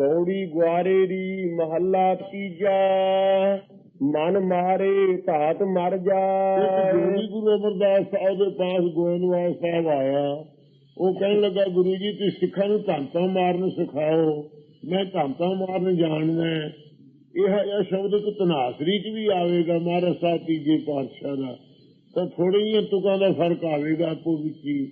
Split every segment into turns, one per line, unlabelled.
ਗੌੜੀ ਗੁਆਰੇ ਦੀ ਮਹੱਲਾ ਤੀਜਾ। ਮਨ ਮਾਰੇ ਧਾਤ ਮਰ
ਇੱਕ
ਜਾਏ
ਗੁਰੂ ਅਮਰਦਾਸ ਸਾਹਿਬ ਦੇ ਪਾਸ ਗੋਇੰਦਵਾਲ ਸਾਹਿਬ ਆਇਆ। ਉਹ ਕਹਿਣ ਲੱਗਾ, ਗੁਰੂ ਜੀ, ਤੁਸੀਂ ਸਿੱਖਾਂ ਨੂੰ ਧਾਂਤਾ ਮਾਰਨ ਸਿਖਾਓ। ਮੈਂ ਧਾਂਤਾ ਮਾਰਨ ਜਾਣਦਾ ਇਹ ਇਹ ਸ਼ਬਦ ਇੱਕ ਤਨਾਸਰੀ ਚ ਵੀ ਆਵੇਗਾ ਮਹਾਰਾਜ ਸਾਹਿਬ ਤੀਜੇ ਪਾਤਸ਼ਾਹ ਦਾ। ਤਾਂ ਥੋੜੀ ਜਿਹੀ ਤੁਕਾਂ ਦਾ ਫ਼ਰਕ ਆਵੇਗਾ ਆਪੋ ਵਿੱਚ ਹੀ।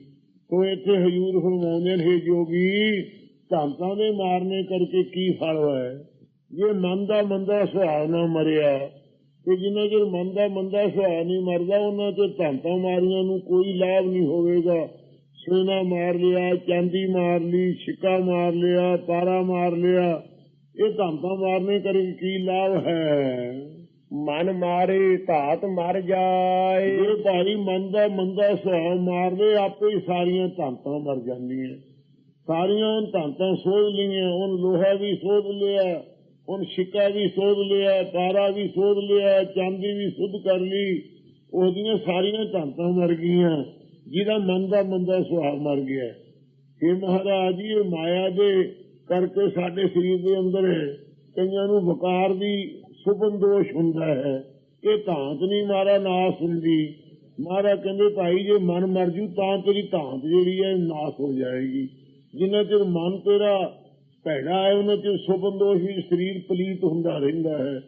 ਤੋ ਇੱਥੇ ਹਜੂਰ ਫਰਮਾਉਂਦੇ ਨੇ ਜੋਗੀ ਧਾਂਤਾ ਦੇ ਮਾਰਨੇ ਕਰਕੇ ਕੀ ਫਲ ਹੈ ਜੇ ਮਨ ਦਾ ਮੰਦਾ ਸੁਭਾਅ ਨਾ ਮਰਿਆ ਤੇ ਜਿੰਨਾ ਚਿਰ ਮਨ ਦਾ ਮੰਦਾ ਸੁਭਾਅ ਨਹੀਂ ਮਰਦਾ ਉਹਨਾਂ ਤੇ ਧੰਤਾਂ ਮਾਰੀਆਂ ਨੂੰ ਕੋਈ ਲਾਭ ਨਹੀਂ ਹੋਵੇਗਾ। ਸੋਨਾ ਮਾਰ ਲਿਆ ਚਾਂਦੀ ਮਾਰ ਲਈ ਛਿੱਕਾ ਮਾਰ ਲਿਆ ਪਾਰਾ ਮਾਰ ਲਿਆ। ਇਹ ਧੰਤਾਂ ਮਾਰਨੇ ਕਰਕੇ ਕੀ ਲਾਭ ਹੈ?
ਮਨ ਮਾਰੇ ਧਾਤ ਮਰ ਜਾਏ।
ਇਹ ਭਾਈ ਮਨ ਦਾ ਮੰਦਾ ਸੁਭਾਅ ਮਾਰਦੇ ਆਪੇ ਹੀ ਸਾਰੀਆਂ ਧੰਤਾਂ ਮਰ ਜਾਂਦੀਆਂ। ਸਾਰੀਆਂ ਧੰਤਾਂ ਸੋਧ ਲਈਆਂ ਉਹਨ ਲੋਹਾ ਵੀ ਸੋਧ ਲਿਆ ਉਹਨ ਛਿੱਕਾ ਵੀ ਸੋਧ ਲਿਆ, ਤਾਰਾ ਵੀ ਸੋਧ ਲਿਆ, ਚਾਂਦੀ ਵੀ ਸੁਧ ਕਰ ਲਈ, ਉਹਦੀਆਂ ਸਾਰੀਆਂ ਧੰਤਾਂ ਮਰ ਗਈਆਂ, ਜਿਹਦਾ ਮਨ ਦਾ ਮੰਦਾ ਸੁਭਾਅ ਮਰ ਗਿਆ। ਇਹ ਮਹਾਰਾਜ ਜੀ ਇਹ ਮਾਇਆ ਦੇ ਕਰਕੇ ਸਾਡੇ ਸਰੀਰ ਦੇ ਅੰਦਰ ਕਈਆਂ ਨੂੰ ਵਕਾਰ ਦੀ ਸੁਭਨ ਦੋਸ਼ ਹੁੰਦਾ ਹੈ। ਇਹ ਧਾਂਤ ਨਹੀਂ ਮਾਰਾ ਨਾਸ ਹੁੰਦੀ। ਮਹਾਰਾ ਕਹਿੰਦੇ, ਭਾਈ, ਜੇ ਮਨ ਮਰ ਜੂ, ਤਾਂ ਤੇਰੀ ਧਾਂਤ ਜਿਹੜੀ ਹੈ ਨਾਸ ਹੋ ਜਾਏਗੀ। ਜਿੰਨਾ ਚਿਰ ਮਨ ਤੇਰਾ ਭੈੜਾ ਹੈ, ਉਹਨਾਂ ਚਿਰ ਸੁਭਨ ਦੋਸ਼ ਸਰੀਰ ਪਲੀਤ ਹੁੰਦਾ ਰਹਿੰਦਾ ਹੈ।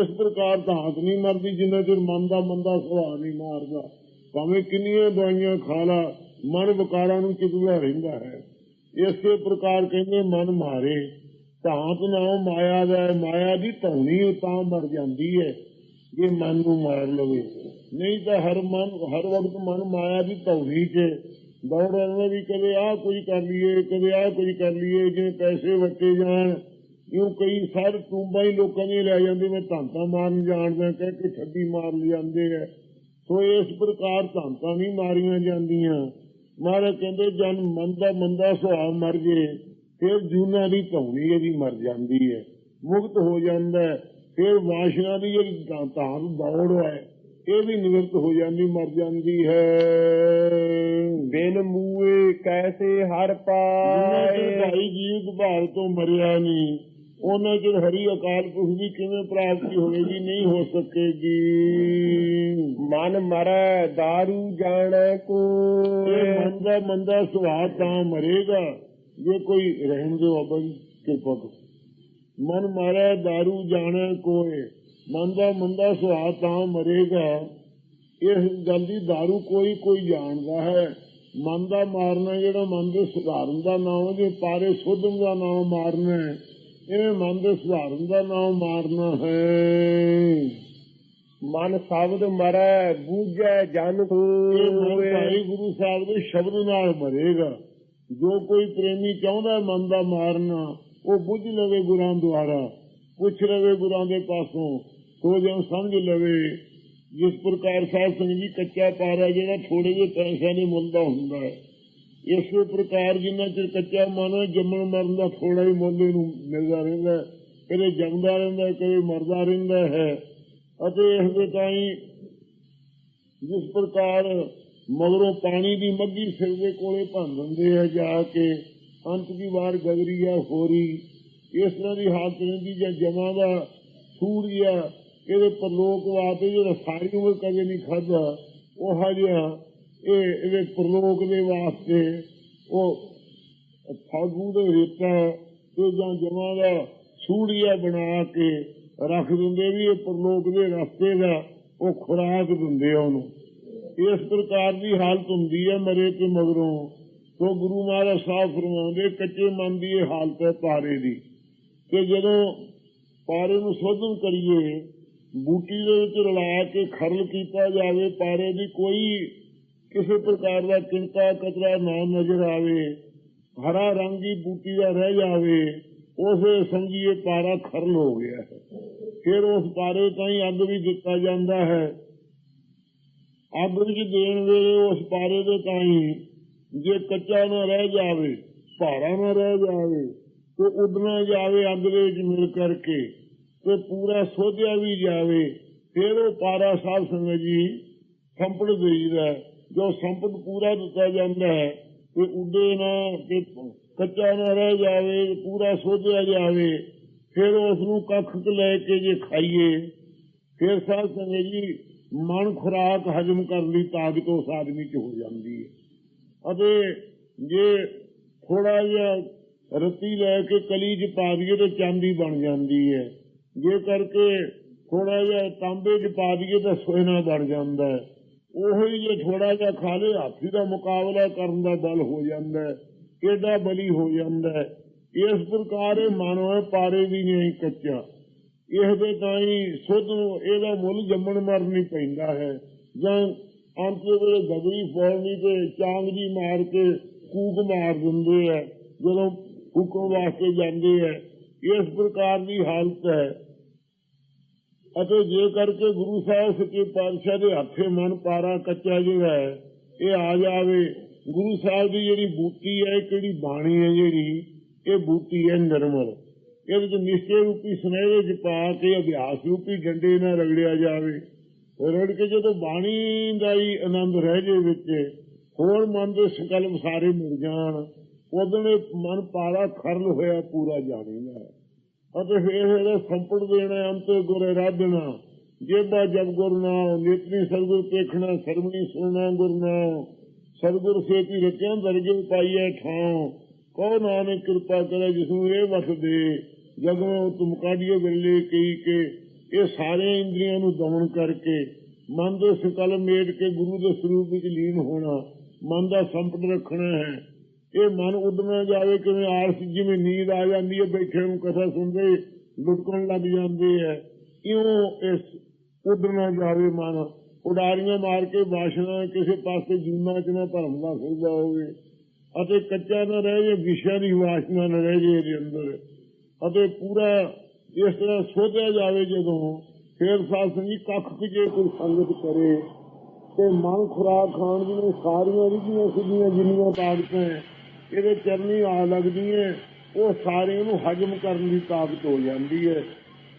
ਇਸ ਪ੍ਰਕਾਰ ਧਾਂਤ ਨਹੀਂ ਮਰਦੀ, ਜਿੰਨਾ ਚਿਰ ਮਨ ਦਾ ਮੰਦਾ ਸੁਭਾਅ ਨਹੀਂ ਮਾਰਦਾ। ਭਾਵੇਂ ਕਿੰਨੀਆਂ ਦਵਾਈਆਂ ਖਾ ਲਾ, ਮਨ ਵਿਕਾਰਾਂ ਨੂੰ ਚੁਗਦਾ ਰਹਿੰਦਾ ਹੈ। ਇਸੇ ਪ੍ਰਕਾਰ ਕਹਿੰਦੇ, ਮਨ ਮਾਰੇ, ਧਾਂਤ ਨਾਮ ਮਾਇਆ ਦਾ ਮਾਇਆ ਦੀ ਧੌਣੀ ਤਾਂ ਮਰ ਜਾਂਦੀ ਹੈ, ਜੇ ਮਨ ਨੂੰ ਮਾਰ ਲਵੇ। ਨਹੀਂ ਤਾਂ ਹਰ ਮਨ, ਹਰ ਵਕਤ ਮਨ ਮਾਇਆ ਦੀ ਧੌਣੀ 'ਚ ਦੌੜ ਰਹਿੰਦਾ ਵੀ ਕਦੇ ਆਹ ਕੁਝ ਕਰ ਲਈਏ ਕਦੇ ਆਹ ਕੁਝ ਕਰ ਲਈਏ ਜਿਵੇਂ ਪੈਸੇ ਵਰਤੇ ਜਾਣ, ਇਉਂ ਕਈ ਸਾਰੇ ਟੂੰਬਾਂ ਹੀ ਲੋਕਾਂ ਦੀਆਂ ਲੈ ਜਾਂਦੇ ਮੈਂ ਧਾਂਤਾ ਮਾਰਨ ਜਾਣਦਾ ਕਹਿ ਕੇ ਠੱਗੀ ਮਾਰ ਜਾਂਦੇ ਆ। ਸੋ ਇਸ ਪ੍ਰਕਾਰ ਧਾਂਤਾ ਨਹੀਂ ਮਾਰੀਆਂ ਜਾਂਦੀਆਂ। ਮਹਾਰਾਜ ਕਹਿੰਦੇ, ਜਨ ਮਨ ਦਾ ਮੰਦਾ ਸੁਭਾਅ ਮਰ ਜੇ, ਫਿਰ ਜੂਨਾ ਦੀ ਧੌਣੀ ਇਹਦੀ ਮਰ ਜਾਂਦੀ ਹੈ, ਮੁਕਤ ਹੋ ਜਾਂਦਾ ਹੈ। ਫਿਰ ਵਾਸ਼ਨਾ ਦੀ ਜਿਹੜੀ ਧਾ- ਧਾਰ ਦੌੜ ਹੈ ਇਹ ਵੀ ਨਿਵਰਤ ਹੋ ਜਾਂਦੀ ਮਰ ਜਾਂਦੀ ਹੈ
ਬਿਨ ਮੂਏ ਕੈਸੇ ਹਰ
ਜਿੰਨਾ ਚਿਰ
ਪਾਏ
ਭਾਈ ਜੀਵ ਭਾਵ ਤੋਂ ਮਰਿਆ ਨਹੀਂ ਉਹਨਾਂ ਚਿਰ ਹਰੀ ਅਕਾਲ ਪੁਰਖ ਦੀ ਕਿਵੇਂ ਪ੍ਰਾਪਤੀ ਹੋਵੇਗੀ ਨਹੀਂ ਹੋ ਸਕੇਗੀ
ਮਨ ਮਰੈ दारू ਜਾਣੈ ਕੋ
ਇਹ ਮਨ ਦਾ ਮੰਦਾ ਸੁਭਾਅ ਤਾਂ ਮਰੇਗਾ ਜੇ ਕੋਈ ਰਹਿਣ ਦਿਓ ਬਾਬਾ ਜੀ ਕਿਰਪਾ ਕਰੋ ਮਨ ਮਾਰੇ दारू ਜਾਣੇ ਕੋਏ ਮਨ ਦਾ ਮੰਦਾ ਸੁਭਾਅ ਤਾਂ ਮਰੇਗਾ। ਇਸ ਗੱਲ ਦੀ दारू ਕੋਈ ਕੋਈ ਜਾਣਦਾ ਹੈ। ਮਨ ਦਾ ਮਾਰਨਾ ਜਿਹੜਾ ਮਨ ਦੇ ਸੁਧਾਰਨ ਦਾ ਨਾਮ ਜੇ ਪਾਰੇ ਸੁਧਮ ਦਾ ਨਾਮ ਮਾਰਨਾ ਹੈ। ਇਹ ਮਨ ਦੇ ਸੁਧਾਰਨ ਦਾ ਨਾਮ ਮਾਰਨਾ ਹੈ।
ਮਨ ਸ਼ਬਦ ਮਰੈ ਬੂਝੈ ਜਨ ਹੋਏ
ਭਾਈ ਗੁਰੂ ਸਾਹਿਬ ਦੇ ਸ਼ਬਦ ਨਾਲ ਮਰੇਗਾ। ਜੋ ਕੋਈ ਪ੍ਰੇਮੀ ਚਾਹੁੰਦਾ ਮਨ ਦਾ ਮਾਰਨਾ ਉਹ ਬੁੱਝ ਲਵੇ ਗੁਰਾਂ ਦੁਆਰਾ। ਪੁੱਛ ਲਵੇ ਗੁਰਾਂ ਦੇ ਪਾਸੋਂ ਸੋ ਜਾਂ ਸਮਝ ਲਵੇ। ਜਿਸ ਪ੍ਰਕਾਰ ਸਾਧ ਸੰਗਤ ਜੀ ਕੱਚਾ ਪਾਰਾ ਜਿਹੜਾ ਥੋੜੇ ਜਿਹੇ ਪੈਸਿਆਂ ਦੇ ਮੁੱਲ ਹੁੰਦਾ ਇਸੇ ਪ੍ਰਕਾਰ ਜਿੰਨਾ ਚਿਰ ਕੱਚਾ ਮਨ ਜੰਮਣ ਮਰਨ ਦਾ ਥੋੜਾ ਹੀ ਮੁੱਲ ਇਹਨੂੰ ਮਿਲਦਾ ਰਹਿੰਦਾ ਕਦੇ ਜੰਮਦਾ ਰਹਿੰਦਾ ਕਦੇ ਮਰਦਾ ਰਹਿੰਦਾ ਹੈ। ਅਤੇ ਇਸ ਦੇ ਤਾਈ ਜਿਸ ਪ੍ਰਕਾਰ ਮਗਰੋਂ ਪਾਣੀ ਦੀ ਮੱਗੀ ਸਿਰ ਦੇ ਕੋਲੇ ਭੰਨ ਦਿੰਦੇ ਆ ਜਾ ਕੇ, ਅੰਤ ਦੀ ਵਾਰ ਗਗਰੀਆ ਹੋਰੀ ਇਸ ਤਰ੍ਹਾਂ ਦੀ ਹਾਲਤ ਰਹਿੰਦੀ ਜਾਂ ਜਮਾਂ ਦਾ ਸੂਰੀਆ ਇਹਦੇ ਪਰਲੋਕ ਵਾਸਤੇ ਜਿਹੜਾ ਸਾਰੀ ਉਮਰ ਕਦੇ ਨਹੀਂ ਖਾਦਾ ਉਹ ਜਿਹਾ ਇਹ ਇਹਦੇ ਪਰਲੋਕ ਦੇ ਵਾਸਤੇ ਉਹ ਫਾਗੂ ਦੇ ਰੇਤਾ ਤੇ ਜਾਂ ਜਮਾਂ ਦਾ ਸੂੜੀਆ ਬਣਾ ਕੇ ਰੱਖ ਦਿੰਦੇ ਵੀ ਇਹ ਪਰਲੋਕ ਦੇ ਰਸਤੇ ਦਾ ਉਹ ਖੁਰਾਕ ਦਿੰਦੇ ਆ ਉਹਨੂੰ। ਇਸ ਪ੍ਰਕਾਰ ਦੀ ਹਾਲਤ ਹੁੰਦੀ ਹੈ ਮਰੇ ਤੇ ਮਗਰੋਂ। ਸੋ ਗੁਰੂ ਮਹਾਰਾਜ ਸਾਹਿਬ ਫਰਮਾਉਂਦੇ, ਕੱਚੇ ਮਨ ਦੀ ਇਹ ਹਾਲਤ ਹੈ ਤਾਰੇ ਦੀ। ਕਿ ਜਦੋਂ ਪਾਰੇ ਨੂੰ ਸੋਧਨ ਕਰੀਏ, ਬੂਟੀ ਦੇ ਵਿੱਚ ਰਲਾ ਕੇ ਖਰਲ ਕੀਤਾ ਜਾਵੇ, ਪਾਰੇ ਦੀ ਕੋਈ ਕਿਸੇ ਪ੍ਰਕਾਰ ਦਾ ਚਿੰਤਾ ਕਤਰਾ ਨਾ ਨਜ਼ਰ ਆਵੇ, ਹਰਾ ਰੰਗ ਦੀ ਬੂਟੀ ਦਾ ਰਹਿ ਜਾਵੇ, ਉਸੇ ਸਮਝੀਏ ਪਾਰਾ ਖਰਲ ਹੋ ਗਿਆ ਹੈ। ਫਿਰ ਉਸ ਪਾਰੇ ਤਾਈਂ ਅੱਗ ਵੀ ਦਿੱਤਾ ਜਾਂਦਾ ਹੈ। ਅੱਗ ਵਿੱਚ ਦੇਣ ਵੇਲੇ ਉਸ ਪਾਰੇ ਦੇ ਤਾਈਂ ਜੇ ਕੱਚਾ ਨਾ ਰਹਿ ਜਾਵੇ, ਭਾਰਾ ਨਾ ਰਹਿ ਜਾਵੇ ਤੇ ਉਡਣਾ ਜਾਵੇ ਅੱਗ ਦੇ ਮਿਲ ਕਰਕੇ ਤੇ ਪੂਰਾ ਸੋਧਿਆ ਵੀ ਜਾਵੇ, ਫਿਰ ਉਹ ਪਾਰਾ ਸਾਹਿਬ ਸੰਗਤ ਜੀ ਸੰਪੜ ਦੇਈਦਾ ਜੋ ਸੰਪਤ ਪੂਰਾ ਦਿੱਤਾ ਜਾਂਦਾ ਹੈ, ਤੇ ਉੱਡੇ ਨਾ, ਤੇ ਕੱਚਾ ਨਾ ਰਹਿ ਜਾਵੇ, ਪੂਰਾ ਸੋਧਿਆ ਜਾਵੇ, ਫਿਰ ਉਸ ਨੂੰ ਕੱਖ ਕੁ ਲੈ ਕੇ ਜੇ ਖਾਈਏ, ਫਿਰ ਸਾਹਿਬ ਸੰਗਤ ਜੀ ਮਨ ਖੁਰਾਕ ਹਜਮ ਕਰਨ ਦੀ ਤਾਕਤ ਉਸ ਆਦਮੀ 'ਚ ਹੋ ਜਾਂਦੀ ਹੈ। ਅਤੇ ਜੇ ਥੋੜਾ ਜਿਹਾ ਰਤੀ ਲੈ ਕੇ ਕਲੀ 'ਚ ਪਾ ਦਈਏ ਤਾਂ ਚਾਂਦੀ ਬਣ ਜਾਂਦੀ ਹੈ। ਜੇ ਕਰਕੇ ਥੋੜਾ ਜਿਹਾ ਤਾਂਬੇ 'ਚ ਪਾ ਦਈਏ ਤਾਂ ਸੋਨਾ ਬਣ ਜਾਂਦਾ ਹੈ। ਉਹੀ ਜੇ ਥੋੜਾ ਜਿਹਾ ਖਾ ਲੇ, ਹਾਥੀ ਦਾ ਮੁਕਾਬਲਾ ਕਰਨ ਦਾ ਬਲ ਹੋ ਜਾਂਦਾ ਹੈ, ਕਿਹੜਾ ਬਲੀ ਹੋ ਜਾਂਦਾ ਹੈ। ਇਸ ਪ੍ਰਕਾਰ ਇਹ ਮਨ ਹੋਏ ਪਾਰੇ ਵੀ ਨਹੀਂ ਕੱਚਾ। ਇਹ ਦੇ ਤਾਂ ਸੁਧ ਇਹਦਾ ਮੁੱਲ ਜੰਮਣ ਮਰਨੀ ਪੈਂਦਾ ਹੈ। ਜਾਂ ਅੰਤ ਵੇਲੇ ਗਗਰੀ ਫੋੜਨੀ ਤੇ ਚਾਂਗ ਦੀ ਮਾਰ ਕੇ ਕੂਕ ਮਾਰ ਦਿੰਦੇ ਆ ਜਦੋਂ ਹੁਕਮ ਵਾਸਤੇ ਜਾਂਦੇ ਹੈ ਇਸ ਪ੍ਰਕਾਰ ਦੀ ਹਾਲਤ ਹੈ। ਅਤੇ ਜੇ ਕਰਕੇ ਗੁਰੂ ਸਾਹਿਬ ਸੱਚੇ ਪਾਤਸ਼ਾਹ ਦੇ ਹੱਥੇ ਮਨ ਪਾਰਾ ਕੱਚਾ ਜਿਹੜਾ ਹੈ, ਇਹ ਆ ਜਾਵੇ, ਗੁਰੂ ਸਾਹਿਬ ਦੀ ਜਿਹੜੀ ਬੂਟੀ ਹੈ, ਇਹ ਕਿਹੜੀ ਬਾਣੀ ਹੈ ਜਿਹੜੀ? ਇਹ ਬੂਟੀ ਹੈ ਨਿਰਮਲ। ਇਹਦੇ ਵਿੱਚ ਨਿਸ਼ਚੈ ਰੂਪੀ ਸੁਨਹਿਰੇ ਚ ਪਾ ਕੇ ਅਭਿਆਸ ਰੂਪੀ ਡੰਡੇ ਨਾਲ ਰਗੜਿਆ ਜਾਵੇ। ਰਗੜ ਕੇ ਜਦੋਂ ਬਾਣੀ ਦਾ ਹੀ ਆਨੰਦ ਰਹਿ ਜੇ ਵਿੱਚ, ਹੋਰ ਮਨ ਦੇ ਸੰਕਲਪ ਸਾਰੇ ਮੁੜ ਜਾਣ। ਉਦੋਂ ਮਨ ਪਾਰਾ ਖਰਲ ਹੋਇਆ ਪੂਰਾ ਜਾਣੇਗਾ ਅਤੇ ਫਿਰ ਇਹਦਾ ਸੰਪੜ ਦੇਣਾ, ਅੰਤ ਗੁਰ ਰਾਧਣਾ। ਜੇਬਾ ਜਬ ਗੁਰ ਨਾਮ ਨੇਤਰੀ ਸਤਿਗੁਰ ਦੇਖਣਾ ਸਰਮਣੀ ਸੁਣਨਾ ਗੁਰ ਨਾਮ ਸਤਿਗੁਰ ਸੇਤੀ ਰਚਿਆ ਦਰਜੇ ਪਾਈਐ ਠਾਂ ਕੋ ਨਾਨਕ ਕਿਰਪਾ ਕਰੇ ਜਿਸ ਨੂੰ ਇਹ ਵਸ ਦੇ। ਜਦੋਂ ਤੁਮ ਕਾਢੀਏ ਵੇਲੇ ਕਈ ਕੇ। ਇਹ ਸਾਰੇ ਇੰਦਰੀਆਂ ਨੂੰ ਦਮਨ ਕਰਕੇ। ਮਨ ਦੇ ਸੰਕਲਪ ਮੇਟ ਕੇ ਗੁਰੂ ਦੇ ਸਰੂਪ ਵਿੱਚ ਲੀਨ ਹੋਣਾ। ਮਨ ਦਾ ਸੰਪਟ ਰੱਖਣਾ ਹੈ। ਇਹ ਮਨ ਉੱਡਣਾ ਜਾਵੇ ਕਿਵੇਂ ਆਲਸ, ਜਿਵੇਂ ਨੀਂਦ ਆ ਜਾਂਦੀ ਹੈ ਬੈਠੇ ਨੂੰ ਕਥਾ ਸੁਣਦੇ ਲੁਟਕਣ ਲੱਗ ਜਾਂਦੇ ਹੈ। ਇਉਂ ਇਸ ਉੱਡਣਾ ਜਾਵੇ ਮਨ, ਉਡਾਰੀਆਂ ਮਾਰ ਕੇ ਵਾਸ਼ਨਾ ਕਿਸੇ ਪਾਸੇ ਜੂਨਾ ਚ ਨਾ ਭਰਮ ਦਾ ਫਿਰਦਾ ਹੋਵੇ। ਅਤੇ ਕੱਚਾ ਨਾ ਰਹਿ ਜੇ ਵਿਸ਼ਾ ਦੀ ਵਾਸ਼ਨਾ ਨਾ ਰਹਿ ਜੇ ਇਹਦੇ ਅੰਦਰ। ਅਤੇ ਪੂਰਾ ਇਸ ਤਰ੍ਹਾਂ ਸੋਧਿਆ ਜਾਵੇ ਜਦੋਂ, ਫੇਰ ਸਾਧ ਸੰਗੀ ਕੱਖ ਜੇ ਕੋਈ ਸੰਗਤ ਕਰੇ, ਤੇ ਮਨ ਖੁਰਾਕ ਖਾਣ ਦੀਆਂ ਸਾਰੀਆਂ ਰਿਧੀਆਂ ਸਿੱਧੀਆਂ ਜਿੰਨੀਆਂ ਤਾਕਤਾਂ ਹੈ, ਇਹਦੇ ਚਰਨੀ ਆ ਲੱਗਦੀਆਂ ਉਹ ਸਾਰੇ ਨੂੰ ਹਜਮ ਕਰਨ ਦੀ ਤਾਕਤ ਹੋ ਜਾਂਦੀ ਹੈ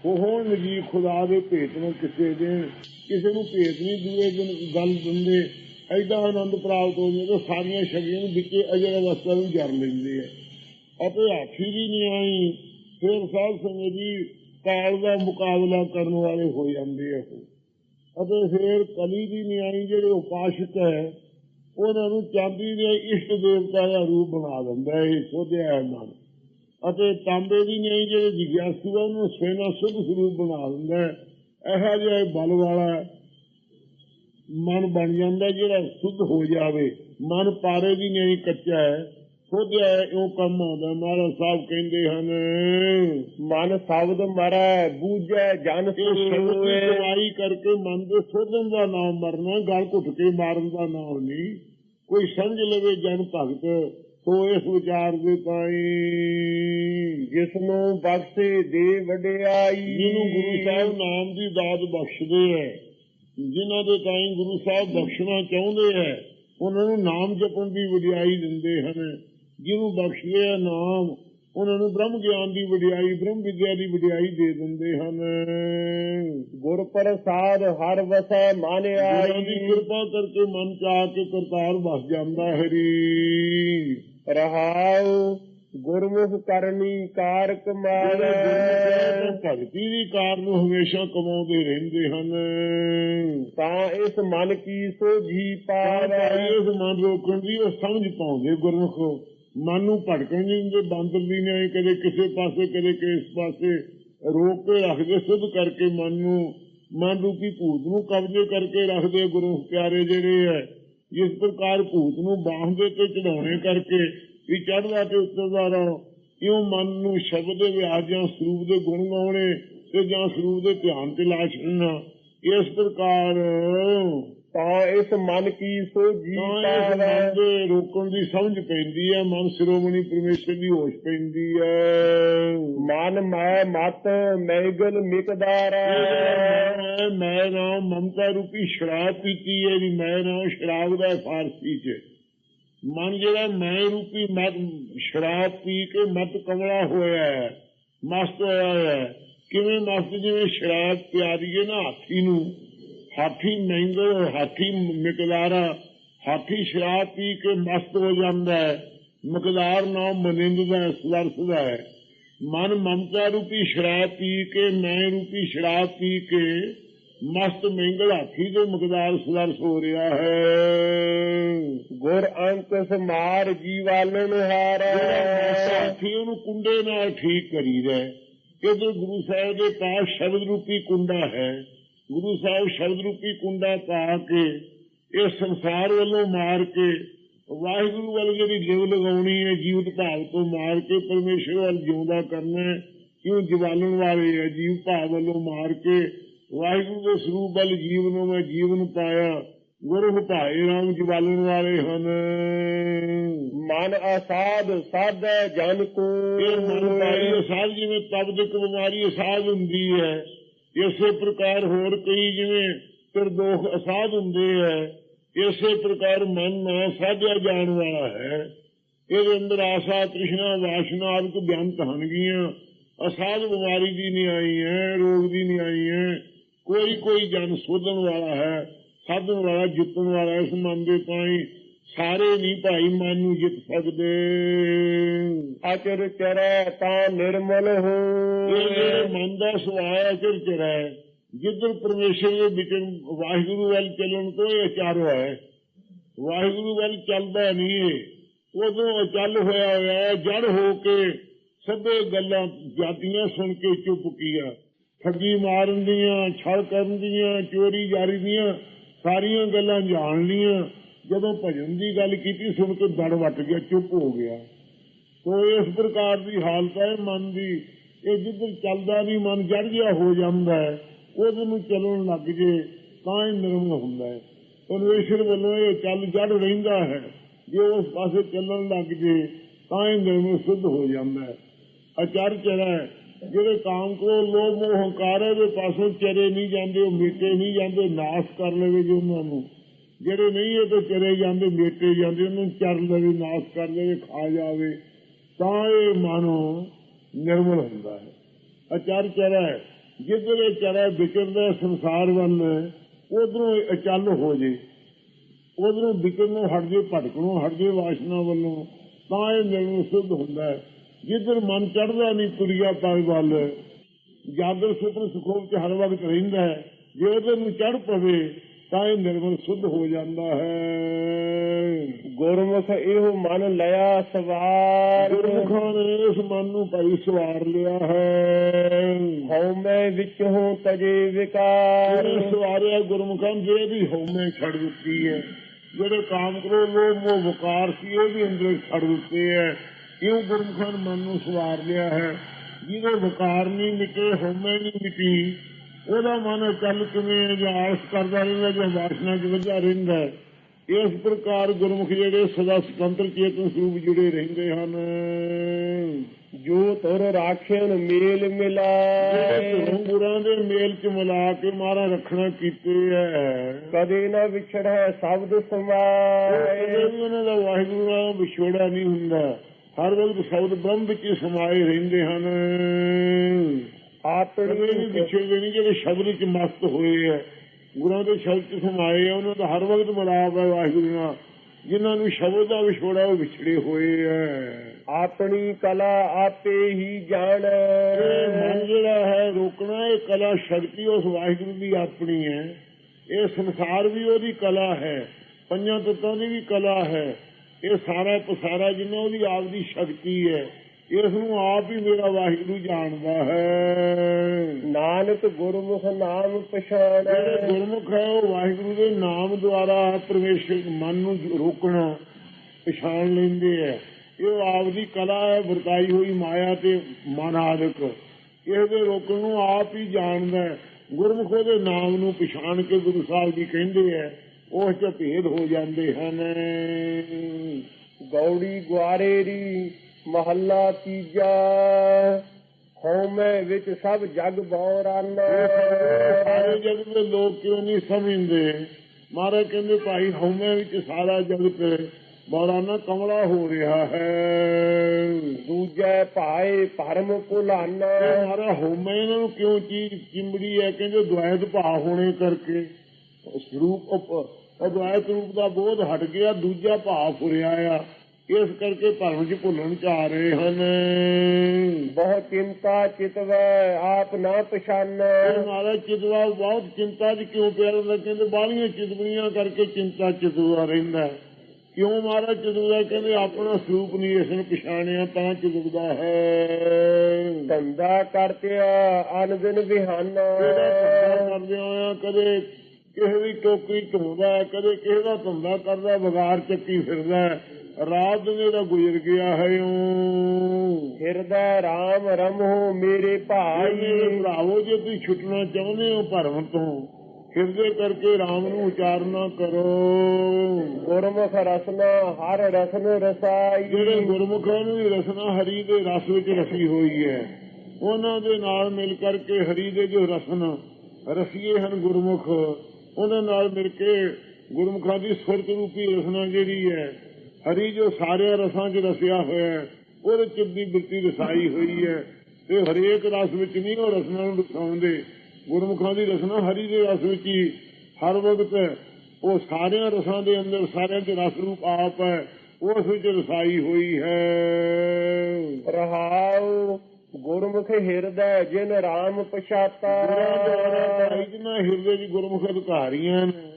ਉਹ ਹੁਣ ਖੁਦਾ ਦੇ ਭੇਤ ਨੂੰ ਕਿਸੇ ਦੇ ਕਿਸੇ ਨੂੰ ਭੇਤ ਨਹੀਂ ਦੂਏ ਦਿਨ ਗੱਲ ਦਿੰਦੇ। ਐਡਾ ਆਨੰਦ ਪ੍ਰਾਪਤ ਹੋ ਜਾਂਦਾ ਸਾਰੀਆਂ ਸ਼ਕਤੀਆਂ ਨੂੰ ਵਿੱਚੇ ਅਜਰ ਅਵਸਥਾ ਨੂੰ ਜਰ ਲੈਂਦੇ ਆ। ਅਤੇ ਹਾਥੀ ਵੀ ਨਹੀਂ ਆਈ ਫਿਰ ਸਾਧ ਸੰਗਤ ਜੀ ਕਾਲ ਦਾ ਮੁਕਾਬਲਾ ਕਰਨ ਵਾਲੇ ਹੋ ਜਾਂਦੇ ਆ ਅਤੇ ਫਿਰ ਕਲੀ ਦੀ ਨਿਆਈ ਜਿਹੜੇ ਉਪਾਸ਼ਕ ਹੈ ਉਹਨਾਂ ਨੂੰ ਚਾਂਦੀ ਦੇ ਇਸ਼ਟ ਦੇਵਤਾ ਦਾ ਰੂਪ ਬਣਾ ਦਿੰਦਾ ਹੈ ਸੋਧਿਆ ਹੈ ਮਨ ਅਤੇ ਤਾਂਬੇ ਦੀ ਨਿਆਈ ਜਿਹੜੇ ਜਿਗਿਆਸੂ ਹੈ ਉਹਨੂੰ ਸਵੇਨਾ ਸੁਧ ਸਰੂਪ ਬਣਾ ਦਿੰਦਾ ਹੈ ਇਹੋ ਜਿਹਾ ਬਲ ਵਾਲਾ ਮਨ ਬਣ ਜਾਂਦਾ ਜਿਹੜਾ ਸੁਧ ਹੋ ਜਾਵੇ। ਮਨ ਪਾਰੇ ਦੀ ਨਿਆਈ ਕੱਚਾ ਹੈ। ਸੋਧਿਆ ਹੈ ਇਉਂ ਕੰਮ ਆਉਂਦਾ। ਮਹਾਰਾਜ ਸਾਹਿਬ ਕਹਿੰਦੇ ਹਨ
ਮਨ ਸ਼ਬਦ ਮਰੈ ਬੂਝੈ ਜਨ ਸੁਣੋਏ
ਕਮਾਈ ਕਰਕੇ ਮਨ ਦੇ ਸੋਧਣ ਦਾ ਨਾਮ ਮਰਨਾ ਗਲ ਘੁੱਟ ਕੇ ਮਾਰਨ ਦਾ ਨਾਮ ਨਹੀਂ। ਕੋਈ ਸਮਝ ਲਵੇ ਜਨ ਭਗਤ ਸੋ ਇਸ ਵਿਚਾਰ ਦੇ ਤਾਈ
ਜਿਸ ਨੂੰ ਬਖਸ਼ੇ ਦੇ ਵਡਿਆਈ।
ਜਿਹਨੂੰ ਗੁਰੂ ਸਾਹਿਬ ਨਾਮ ਦੀ ਦਾਤ ਬਖਸ਼ਦੇ ਹੈ ਜਿਨ੍ਹਾਂ ਦੇ ਤਾਈ ਗੁਰੂ ਸਾਹਿਬ ਬਖਸ਼ਣਾ ਚਾਹੁੰਦੇ ਹੈ ਉਹਨਾਂ ਨੂੰ ਨਾਮ ਜਪਣ ਦੀ ਵਡਿਆਈ ਦਿੰਦੇ ਹਨ। ਜਿਹਨੂੰ ਬਖਸ਼ਦੇ ਆ ਨਾਮ ਉਹਨਾਂ ਨੂੰ ਬ੍ਰਹਮ ਗਿਆਨ ਦੀ ਵਡਿਆਈ ਬ੍ਰਹਮ ਵਿਦਿਆ ਦੀ ਵਡਿਆਈ ਦੇ ਦਿੰਦੇ ਹਨ।
ਗੁਰ ਪ੍ਰਸਾਦ ਹਰ ਵਸੈ ਮਨ
ਗੁਰਾਂ ਦੀ
ਆਈ
ਕਿਰਪਾ ਕਰਕੇ ਮਨ ਚ ਆ ਕੇ ਕਰਤਾਰ ਵਸ ਜਾਂਦਾ ਹੈ ਹਰੀ।
ਰਹਾਉ ਗੁਰਮੁਖ ਕਰਨੀ ਕਾਰ
ਹੈ, ਭਗਤੀ ਦੀ ਕਾਰ ਨੂੰ ਹਮੇਸ਼ਾ ਕਮਾਉਂਦੇ ਰਹਿੰਦੇ ਹਨ।
ਤਾਂ ਇਸ ਮਨ ਕੀ ਸੋਝੀ ਪਾਵੇ।
ਇਸ ਮਨ ਰੋਕਣ ਦੀ ਉਹ ਸਮਝ ਪਾਉਂਦੇ ਗੁਰਮੁਖ। ਮਨ ਨੂੰ ਭਟਕਣ ਨਹੀਂ ਦਿੰਦੇ ਬਾਂਦਰ ਵੀ ਨਹੀਂ ਕਦੇ ਕਿਸੇ ਪਾਸੇ, ਕਦੇ ਕਿਸ ਪਾਸੇ। ਰੋਕ ਕੇ ਰੱਖਦੇ ਸੁਧ ਕਰਕੇ ਮਨ ਨੂੰ ਮਨ ਰੂਪੀ ਭੂਤ ਨੂੰ ਕਬਜ਼ੇ ਕਰਕੇ ਰੱਖਦੇ ਗੁਰੂ ਪਿਆਰੇ ਜਿਹੜੇ ਹੈ ਜਿਸ ਪ੍ਰਕਾਰ ਭੂਤ ਨੂੰ ਬਾਹਾਂ ਦੇ ਤੇ ਚੜਾਉਣੇ ਕਰਕੇ ਵੀ ਚੜਦਾ ਤੇ ਉੱਤਰਦਾ ਰਹੋ, ਇਉਂ ਮਨ ਨੂੰ ਸ਼ਬਦ ਦੇ ਵਿਆਹ ਜਾਂ ਸਰੂਪ ਦੇ ਗੁਣ ਗਾਉਣੇ ਤੇ ਜਾਂ ਸਰੂਪ ਦੇ ਧਿਆਨ ਤੇ ਲਾ ਛੱਡਣਾ। ਇਸ ਪ੍ਰਕਾਰ
ਤਾਂ ਇਸ ਮਨ ਕੀ ਸੋਝੀ
ਤਾਂ ਇਸ ਮਨ ਦੇ ਰੋਕਣ ਦੀ ਸਮਝ ਪੈਂਦੀ ਹੈ ਮਨ ਸ਼੍ਰੋਮਣੀ ਪਰਮੇਸ਼ਰ ਦੀ ਹੋਸ਼ ਪੈਂਦੀ ਹੈ।
ਮਨ ਮੈਂ ਮਤ ਮੈਗਲ ਮਿਕਦਾਰ
ਮੈਂ ਨਾਮ ਮਮਤਾ ਰੂਪੀ ਸ਼ਰਾਬ ਪੀਤੀ ਹੈ ਵੀ ਮੈਂ ਨਾਮ ਸ਼ਰਾਬ ਦਾ ਫਾਰਸੀ ਚ। ਮਨ ਜਿਹੜਾ ਮੈਂ ਰੂਪੀ ਮਤ ਸ਼ਰਾਬ ਪੀ ਕੇ ਮਤ ਕਮਲਾ ਹੋਇਆ ਹੈ ਮਸਤ ਹੋਇਆ ਹੈ। ਕਿਵੇਂ ਮਸਤ? ਜਿਵੇਂ ਸ਼ਰਾਬ ਪਿਆ ਦਈਏ ਨਾ ਹਾਥੀ ਨੂੰ। ਹਾਥੀ ਮਹਿੰਗਾ ਹਾਥੀ ਮਿਕਦਾਰਾ ਹਾਥੀ ਸ਼ਰਾਬ ਪੀ ਕੇ ਮਸਤ ਹੋ ਜਾਂਦਾ ਹੈ। ਮਕਦਾਰ ਨਾਮ ਮਨਿੰਦਦਾ ਹੈ, ਸਵਰਸਦਾ ਹੈ। ਮਨ ਮਮਤਾ ਰੂਪੀ ਸ਼ਰਾਬ ਪੀ ਕੇ ਮੈਂ ਰੂਪੀ ਸ਼ਰਾਬ ਪੀ ਕੇ ਮਸਤ ਮਹਿੰਗਲ ਹਾਥੀ ਦੇ ਮਕਦਾਰ ਸਵਰਸ ਹੋ ਰਿਹਾ ਹੈ।
ਗੁਰ ਅੰਕ ਸਮਾਰ ਜੀਵਾਲਨ ਹਾਰੈ।
ਸਾਥੀ ਉਹਨੂੰ ਕੁੰਡੇ ਨਾਲ ਠੀਕ ਕਰੀਦਾ ਇਧਰ ਗੁਰੂ ਸਾਹਿਬ ਦੇ ਪਾਸ ਸ਼ਬਦ ਰੂਪੀ ਕੁੰਡਾ ਹੈ। ਗੁਰੂ ਸਾਹਿਬ ਸ਼ਬਦ ਰੂਪੀ ਕੁੰਡਾ ਪਾ ਕੇ ਇਹ ਸੰਸਾਰ ਵੱਲੋਂ ਮਾਰ ਕੇ ਵਾਹਿਗੁਰੂ ਵੱਲ ਜਿਹੜੀ ਲਿਵ ਲਗਾਉਣੀ ਹੈ ਜੀਵਤ ਭਾਵ ਤੋਂ ਮਾਰ ਕੇ ਪਰਮੇਸ਼ਰ ਵੱਲ ਜਿਉਂਦਾ ਕਰਨਾ ਹੈ ਕਿਉਂ ਜਵਾਲਣ ਵਾਲੇ ਹੈ ਜੀਵ ਭਾਵ ਵੱਲੋਂ ਮਾਰ ਕੇ ਵਾਹਿਗੁਰੂ ਦੇ ਸਰੂਪ ਵੱਲ ਜੀਵ ਨੂੰ ਮੈਂ ਜੀਵਨ ਪਾਇਆ ਗੁਰੂ ਭਾਏ ਰਾਮ ਜਵਾਲਣ ਵਾਲੇ ਹਨ।
ਮਨ ਅਸਾਧ ਸਾਧੈ ਜਨ ਕੋ।
ਇਹ ਮਨ ਪਾਈ ਅਸਾਧ ਜਿਵੇਂ ਤਬਦਿਕ ਬਿਮਾਰੀ ਅਸਾਧ ਹੁੰਦੀ ਹੈ ਇਸੇ ਪ੍ਰਕਾਰ ਹੋਰ ਕਈ ਜਿਵੇਂ ਤਰਦੋਖ ਅਸਾਧ ਹੁੰਦੇ ਹੈ ਇਸੇ ਪ੍ਰਕਾਰ ਮਨ ਨਾ ਸਾਧਿਆ ਜਾਣ ਵਾਲਾ ਹੈ। ਇਹਦੇ ਅੰਦਰ ਆਸਾ, ਤ੍ਰਿਸ਼ਨਾ, ਵਾਸ਼ਨਾ ਆਦਿਕ ਬਿਆੰਤ ਹੋਣਗੀਆਂ ਅਸਾਧ ਬਿਮਾਰੀ ਦੀ ਨਹੀਂ ਆਈ ਹੈ, ਰੋਗ ਦੀ ਨਹੀਂ ਆਈ ਹੈ ਕੋਈ ਕੋਈ ਜਨ ਸੋਧਣ ਵਾਲਾ ਹੈ ਸਾਧਨ ਵਾਲਾ, ਜਿੱਤਣ ਵਾਲਾ, ਇਸ ਮਨ ਦੇ ਤਾਈ ਸਾਰੇ ਨਹੀਂ ਭਾਈ ਮਨ ਨੂੰ ਜਿੱਤ ਸਕਦੇ।
ਅਚਰ ਚਰੈ ਤਾਂ ਨਿਰਮਲ ਹੋ
ਇਹ ਮਨ ਦਾ ਸੁਭਾਅ ਅਚਰ ਚਰਾ ਜਿੱਧਰ ਪਰਮੇਸ਼ਰ ਦੇ ਵਿੱਚ ਵਾਹਿਗੁਰੂ ਵੱਲ ਚੱਲਣ ਤੋਂ ਇਹ ਅਚਾਰੋ ਹੈ। ਵਾਹਿਗੁਰੂ ਵੱਲ ਚੱਲਦਾ ਨਹੀਂ ਇਹ। ਉਦੋਂ ਅਚਲ ਹੋਇਆ ਹੋਇਆ ਹੈ ਜੜ ਹੋ ਕੇ ਸਭੇ ਗੱਲਾਂ ਜਾਤੀਆਂ ਸੁਣ ਕੇ ਚੁੱਪ ਕੀਆ। ਠੱਗੀ ਮਾਰਨ ਦੀਆਂ ਛਲ ਕਰਨ ਦੀਆਂ ਚੋਰੀ ਜਾਰੀ ਦੀਆਂ ਸਾਰੀਆਂ ਗੱਲਾਂ ਜਾਣ ਲੀਆਂ। ਜਦੋਂ ਭਜਨ ਦੀ ਗੱਲ ਕੀਤੀ, ਸੁਣ ਕੇ ਦੜ ਵੱਟ ਗਿਆ, ਚੁੱਪ ਹੋ ਗਿਆ। ਤੋ ਇਸ ਪ੍ਰਕਾਰ ਦੀ ਹਾਲਤ ਹੈ ਮਨ ਦੀ। ਇਹ ਜਿੱਧਰ ਚੱਲਦਾ ਨਹੀਂ, ਮਨ ਜੜ ਗਿਆ ਹੋ ਜਾਂਦਾ ਹੈ। ਉਹਦੇ ਨੂੰ ਚੱਲਣ ਲੱਗ ਜੇ, ਤਾਂ ਹੀ ਨਿਰਮਲ ਹੁੰਦਾ ਹੈ। ਪਰਮੇਸ਼ਰ ਵੱਲੋਂ ਇਹ ਚੱਲ ਜੜ ਰਹਿੰਦਾ ਹੈ। ਜੇ ਉਸ ਪਾਸੇ ਚੱਲਣ ਲੱਗ ਜੇ, ਤਾਂ ਹੀ ਨਿਰਮਲ ਸਿੱਧ ਹੋ ਜਾਂਦਾ ਹੈ। ਅਚਰ ਚੜਾ ਜਿਹੜੇ ਕਾਮ ਕੋ ਲੋਭ, ਮੋਹ, ਹੰਕਾਰ ਦੇ ਪਾਸੋਂ ਚਰੇ ਨਹੀਂ ਜਾਂਦੇ, ਉਹ ਮਿਟੇ ਨਹੀਂ ਜਾਂਦੇ, ਨਾਸ਼ ਕਰ ਲਵੇਗੇ ਉਹਨਾਂ ਨੂੰ। ਜਿਹੜੇ ਨਹੀਂ ਇਹ ਤੋਂ ਚਰੇ ਜਾਂਦੇ, ਮੇਟੇ ਜਾਂਦੇ, ਉਹਨੂੰ ਚਰ ਲਵੇ, ਨਾਸ਼ ਕਰ ਲਵੇ, ਖਾ ਜਾਵੇ, ਤਾਂ ਇਹ ਮਨੋ ਨਿਰਮਲ ਹੁੰਦਾ ਹੈ। ਅਚਰ ਚਰਾ ਹੈ। ਜਿੱਧਰ ਇਹ ਚਰਾ ਵਿਚਰਦਾ ਸੰਸਾਰ ਵੱਲ, ਉਧਰੋਂ ਅਚਲ ਹੋ ਜੇ। ਉਧਰੋਂ ਵਿਚਰਨੋਂ ਹਟ ਜੇ, ਭਟਕਣੋਂ ਹਟ ਜੇ ਵਾਸ਼ਨਾ ਵੱਲੋਂ, ਤਾਂ ਇਹ ਨਿਰਮਲ ਸਿੱਧ ਹੁੰਦਾ ਹੈ। ਜਿੱਧਰ ਮਨ ਚੜਦਾ ਨਹੀਂ, ਤੁਰਿਆ ਪਾਏ ਵੱਲ, ਜਾਗਰ ਸੁਪਨ ਸੁਖੋਂ ਚ ਹਰ ਵਕਤ ਰਹਿੰਦਾ ਹੈ। ਜੇ ਉਹਦੇ ਨੂੰ ਚੜ ਪਵੇ ਤਾਂ ਇਹ ਨਿਰਮਲ ਸੁੱਧ ਹੋ ਜਾਂਦਾ ਹੈ।
ਗੁਰਮੁਖ ਇਹੋ ਮਨ ਲਿਆ ਸਵਾਰ।
ਗੁਰਮੁਖਾਂ ਨੇ ਇਸ ਮਨ ਨੂੰ ਭਾਈ ਸਵਾਰ ਲਿਆ ਹੈ।
ਹਉਮੈ ਵਿੱਚ ਹੋ ਤਜੇ ਵਿਕਾਰ।
ਜਿਹੜੇ ਸਵਾਰਿਆ ਗੁਰਮੁਖਾਂ ਦੇ ਵੀ ਹਉਮੈ ਛੱਡ ਦਿੱਤੀ ਹੈ। ਜਿਹੜੇ ਕਾਮ ਕਰੋ ਲੋਭ ਮੋਹ ਵਕਾਰ ਸੀ ਇਹ ਵੀ ਅੰਦਰ ਛੱਡ ਦਿੱਤੇ ਹੈ। ਕਿਉਂ ਗੁਰਮੁਖਾਂ ਮਨ ਨੂੰ ਸਵਾਰ ਲਿਆ ਹੈ। ਜਿਹਦੇ ਵਕਾਰ ਨਹੀਂ ਮਿਟੇ ਹਉਮੈ ਨਹੀਂ ਮਿਟੀ। ਉਹਦਾ ਮਨ ਚੱਲ ਕਿਵੇਂ ਜਾਂ ਆਲਸ ਕਰਦਾ ਰਹਿੰਦਾ ਜਾਂ ਵਾਸਨਾ ਚ ਵੱਜਾ ਰਹਿੰਦਾ। ਇਸ ਪ੍ਰਕਾਰ ਗੁਰਮੁਖ ਜਿਹੜੇ ਸਦਾ ਸੁਤੰਤਰ ਚੇਤਨ ਸਰੂਪ ਜੁੜੇ ਰਹਿੰਦੇ ਹਨ।
ਜੋ ਤੁਰ ਰਾਖਿਆਨ ਮੇਲ ਮਿਲਾਏ।
ਗੁਰਾਂ ਦੇ ਮੇਲ ਚ ਮਿਲਾ ਕੇ ਮਾਰਾ ਰੱਖਣਾ ਕੀਤੇ ਹੈ
ਕਦੇ ਨਾ ਵਿਛੜੈ ਸ਼ਬਦ ਸਮਾਏ।
ਕਦੇ ਉਹਨਾਂ ਦਾ ਵਾਹਿਗੁਰੂ ਨਾਲ ਵਿਛੋੜਾ ਨਹੀਂ ਹੁੰਦਾ। ਹਰ ਵਕਤ ਸ਼ਬਦ ਬ੍ਰਹਮ ਵਿੱਚ ਸਮਾਏ ਰਹਿੰਦੇ ਹਨ। ਕਦੇ ਵੀ
ਆਪਣੀ
ਵਿਛੜਦੇ ਨਹੀਂ ਜਿਹੜੇ ਸ਼ਬਦ ਵਿੱਚ ਮਸਤ ਹੋਏ ਹੈ ਗੁਰਾਂ ਦੇ ਸ਼ਬਦ ਚ ਸਮਾਏ ਆ ਉਹਨਾਂ ਦਾ ਹਰ ਵਕਤ ਮਿਲਾਪ ਹੈ ਵਾਹਿਗੁਰੂ ਨਾਲ। ਜਿਨ੍ਹਾਂ ਨੂੰ ਸ਼ਬਦ ਦਾ ਵਿਛੋੜਾ ਉਹ ਵਿਛੜੇ ਹੋਏ ਹੈ
ਆਪਣੀ ਕਲਾ ਆਪੇ ਹੀ ਜਾਣੈ।
ਮਨ ਜਿਹੜਾ ਹੈ ਰੋਕਣਾ ਇਹ ਕਲਾ ਸ਼ਕਤੀ ਉਸ ਵਾਹਿਗੁਰੂ ਦੀ ਆਪਣੀ ਹੈ। ਇਹ ਸੰਸਾਰ ਵੀ ਉਹਦੀ ਕਲਾ ਹੈ ਪੰਜਾਂ ਤੱਤਾਂ ਦੀ ਵੀ ਕਲਾ ਹੈ। ਇਹ ਸਾਰਾ ਪਸਾਰਾ ਜਿੰਨਾ ਉਹਦੀ ਆਪ ਦੀ ਸ਼ਕਤੀ ਹੈ। ਇਸ ਨੂੰ ਆਪ ਹੀ ਮੇਰਾ ਵਾਹਿਗੁਰੂ ਜਾਣਦਾ ਹੈ।
ਨਾਨਕ ਗੁਰਮੁਖ ਨਾਮ
ਜਿਹੜੇ
ਪਛਾਣੈ
ਗੁਰਮੁਖ ਹੈ ਉਹ ਵਾਹਿਗੁਰੂ ਦੇ ਨਾਮ ਦੁਆਰਾ ਪਰਮੇਸ਼ਰ ਮਨ ਨੂੰ ਰੋਕਣਾ ਪਛਾਣ ਲੈਂਦੇ ਹੈ। ਇਹ ਆਪ ਦੀ ਕਲਾ ਹੈ ਵਰਤਾਈ ਹੋਈ ਮਾਇਆ ਤੇ ਮਨ ਆਦਿਕ। ਇਹਦੇ ਰੋਕਣ ਨੂੰ ਆਪ ਹੀ ਜਾਣਦਾ ਹੈ। ਗੁਰਮੁਖ ਉਹਦੇ ਨਾਮ ਨੂੰ ਪਛਾਣ ਕੇ ਗੁਰੂ ਸਾਹਿਬ ਜੀ ਕਹਿੰਦੇ ਹੈ ਉਸ ਚ ਭੇਦ ਹੋ ਜਾਂਦੇ ਹਨ।
ਗੌੜੀ ਗੁਆਰੇਰੀ ਮਹੱਲਾ ਤੀਜਾ ਹਉਮੈ ਵਿੱਚ ਸਭ ਜਗ ਬੌਰਾਨਾ।
ਸਾਰੇ ਜਗਤ ਦੇ ਲੋਕ ਕਿਉਂ ਨਹੀਂ ਸਮਝਦੇ? ਮਹਾਰਾਜ ਕਹਿੰਦੇ ਭਾਈ ਹਉਮੈ ਵਿੱਚ ਸਾਰਾ ਜਗਤ ਬੌਰਾਨਾ ਕਮਲਾ ਹੋ ਰਿਹਾ ਹੈ।
ਦੂਜੈ ਭਾਏ ਭਰਮ ਭੁਲਾਨਾ
ਮਾਰਾ ਹਉਮੈ ਇਹਨਾਂ ਨੂੰ ਕਿਉਂ ਚੀਜ਼ ਚਿੰਬੜੀ ਹੈ? ਕਹਿੰਦੇ ਦੁਆਇਤ ਭਾਵ ਹੋਣੇ ਕਰਕੇ। ਸਰੂਪ ਉਪ- ਅਦਵੈਤ ਰੂਪ ਦਾ ਬੋਧ ਹਟ ਗਿਆ ਦੂਜਾ ਭਾਵ ਫੁਰਿਆ ਆ। ਇਸ ਕਰਕੇ ਭਰਮ ਚ ਭੁੱਲਣ ਚ ਆ ਰਹੇ ਹਨ।
ਬਹੁ ਚਿੰਤਾ ਚਿਤਵੈ ਆਪ ਨਾ ਪਛਾਨੈ।
ਮਹਾਰਾਜ ਚਿਤਵਾ ਬਹੁਤ ਚਿੰਤਾ ਚ ਕਿਉਂ ਪਿਆ ਰਹਿੰਦਾ ਕਹਿੰਦੇ ਬਾਹਲੀਆਂ ਚਿਤਵਣੀਆਂ ਕਰਕੇ ਚਿੰਤਾ ਚਿਤਵਾ ਰਹਿੰਦਾ। ਕਿਉਂ ਮਹਾਰਾਜ ਚਿਤਵਾ ਕਹਿੰਦੇ ਆਪਣਾ ਸਰੂਪ ਨਹੀਂ ਇਸ ਨੂੰ ਪਛਾਣਿਆ ਤਾਂ ਚਿਤਵਦਾ ਹੈ।
ਧੰਦਾ ਕਰਤਿਆ ਅਨ ਦਿਨ ਵਿਹਾਨਾ
ਕਰਦੇ ਹੋਇਆ ਕਦੇ ਕਿਸੇ ਦੀ ਟੋਕਰੀ ਧੋਂਦਾ ਕਦੇ ਕਿਸੇ ਦਾ ਧੰਦਾ ਕਰਦਾ ਵਿਗਾਰ ਚੱਕੀ ਫਿਰਦਾ। ਰਾਤ ਦਾ ਗੁਜ਼ਰ ਗਿਆ ਹੈ ਉਹ।
ਹਿਰਦੈ RAM ਰਮਹੁ ਮੇਰੇ
ਮੇਰੇ
ਭਾਈ।
ਭਰਾਵੋ ਜੇ ਤੁਸੀਂ ਛੁੱਟਣਾ ਚਾਹੁੰਦੇ ਹੋ ਭਰਮ ਤੋਂ ਹਿਰਦੇ ਕਰਕੇ ਰਾਮ ਨੂੰ ਉਚਾਰਨਾ ਕਰੋ।
ਗੁਰਮੁਖ ਰਸਨਾ ਹਰ ਰਸਨ ਰਸਾਈ।
ਜਿਹੜੇ ਗੁਰਮੁਖਾਂ ਨੂੰ ਰਸਨਾ ਹਰੀ ਦੇ ਰਸ ਵਿੱਚ ਰਸੀ ਹੋਈ ਹੈ ਉਹਨਾਂ ਦੇ ਨਾਲ ਮਿਲ ਕਰਕੇ ਹਰੀ ਦੇ ਜੋ ਰਸਨ ਰਸੀਏ ਹਨ ਗੁਰਮੁਖ ਉਹਨਾਂ ਨਾਲ ਮਿਲ ਕੇ ਗੁਰਮੁਖਾਂ ਦੀ ਸੁਰਤ ਰੂਪੀ ਰਸਨਾ ਜਿਹੜੀ ਹੈ ਹਰੀ ਜੋ ਸਾਰੇ ਰਸਾਂ 'ਚ ਰਸਿਆ ਹੋਇਆ ਹੈ ਉਹਦੇ ਚ ਦੀ ਬਿਰਤੀ ਰਸਾਈ ਹੋਈ ਹੈ। ਤੇ ਹਰੇਕ ਰਸ ਵਿੱਚ ਨਹੀਂ ਉਹ ਰਸਨਾ ਨੂੰ ਰਸਾਉਂਦੇ ਗੁਰਮੁਖਾਂ ਦੀ ਰਸਨਾ ਹਰੀ ਦੇ ਰਸ ਵਿੱਚ ਹੀ। ਹਰ ਵਕਤ ਉਹ ਸਾਰਿਆਂ ਰਸਾਂ ਦੇ ਅੰਦਰ ਸਾਰਿਆਂ ਦੇ ਰਸ ਰੂਪ ਆਪ ਹੈ ਉਸ ਵਿੱਚ ਰਸਾਈ ਹੋਈ ਹੈ।
ਰਹਾਉ ਗੁਰਮੁਖ ਹਿਰਦੈ ਜਿਨ RAM ਪਛਾਤਾ।
ਗੁਰਾਂ ਜਿਨ੍ਹਾਂ ਹਿਰਦੇ ਦੀ ਗੁਰਮੁਖ ਅਧਿਕਾਰੀਆਂ ਨੇ।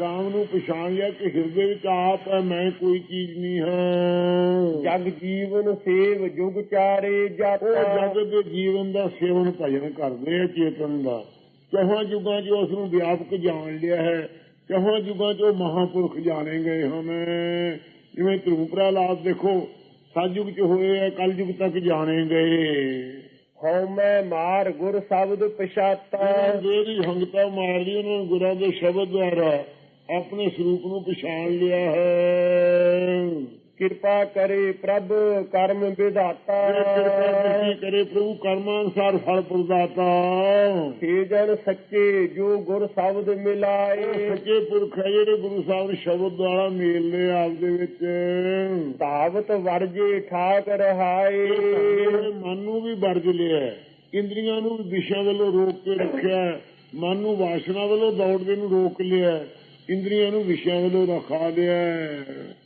ਰਾਮ ਨੂੰ ਪਛਾਣ ਲਿਆ ਕਿ ਹਿਰਦੇ ਵਿੱਚ ਆਪ ਹੈ ਮੈਂ ਕੋਈ ਚੀਜ਼ ਨਹੀਂ ਹਾਂ।
ਜਗ ਜੀਵਨ ਸੇਵ ਜੁਗ ਚਾਰੇ
ਉਹ
ਜਾਤਾ
ਜਗਤ ਦੇ ਜੀਵਨ ਦਾ ਸੇਵਨ ਭਜਨ ਕਰਦੇ ਆ ਚੇਤਨ ਦਾ। ਚੌਹਾਂ ਯੁੱਗਾਂ 'ਚ ਉਸ ਨੂੰ ਵਿਆਪਕ ਜਾਣ ਲਿਆ ਹੈ। ਚੌਹਾਂ ਯੁੱਗਾਂ 'ਚ ਮਹਾਪੁਰਖ ਜਾਣੇ ਗਏ ਹਨ। ਜਿਵੇਂ ਧਰੂਪ ਪ੍ਰਹਲਾਦ ਦੇਖੋ ਸਤਯੁਗ 'ਚ ਹੋਏ ਆ ਕਲਯੁਗ ਤੱਕ ਜਾਣੇ ਗਏ।
ਹਉਮੈ ਮਾਰ ਗੁਰ ਸ਼ਬਦ ਪਛਾਤਾ।
ਜਿਹੜੀ ਹੰਗਤਾ ਮਾਰਦੀ ਉਹਨਾਂ ਨੂੰ ਗੁਰਾਂ ਦੇ ਸ਼ਬਦ ਦੁਆਰਾ ਆਪਣੇ ਸਰੂਪ ਨੂੰ ਪਛਾਣ ਲਿਆ ਹੈ
ਕਿਰਪਾ ਕਰੇ ਪ੍ਰਭ ਕਰਮ ਵਿਧਾਤਾ
ਕਿਰਪਾ ਕੀਤੀ ਕਰੇ ਪ੍ਰਭੂ ਕਰਮਾਂ ਅਨੁਸਾਰ ਫਲ ਪ੍ਰਦਾਤਾ
ਸੇ ਜਨ ਸੱਚੇ ਜੋ ਗੁਰ ਸ਼ਬਦ ਮਿਲਾਏ
ਸੱਚੇ ਪੁਰਖ ਹੈ ਜਿਹੜੇ ਗੁਰੂ ਸਾਹਿਬ ਦੇ ਸ਼ਬਦ ਦੁਆਰਾ ਮੇਲ ਲਏ ਆਪ ਦੇ ਵਿੱਚ
ਧਾਵਤ ਵਰਜੇ ਠਾਕ ਰਹਾਏ
ਮਨ ਨੂੰ ਵੀ ਵਰਜ ਲਿਆ। ਇੰਦਰੀਆਂ ਨੂੰ ਵੀ ਵਿਸ਼ਾ ਵੱਲੋਂ ਰੋਕ ਕੇ ਰੱਖਿਆ। ਮਨ ਨੂੰ ਵਾਸ਼ਨਾ ਵੱਲੋਂ ਦੌੜਦੇ ਨੂੰ ਰੋਕ ਲਿਆ। ਇੰਦਰੀਆਂ ਨੂੰ ਵਿਸ਼ਿਆਂ ਵੱਲੋਂ ਰਖਾ ਲਿਆ।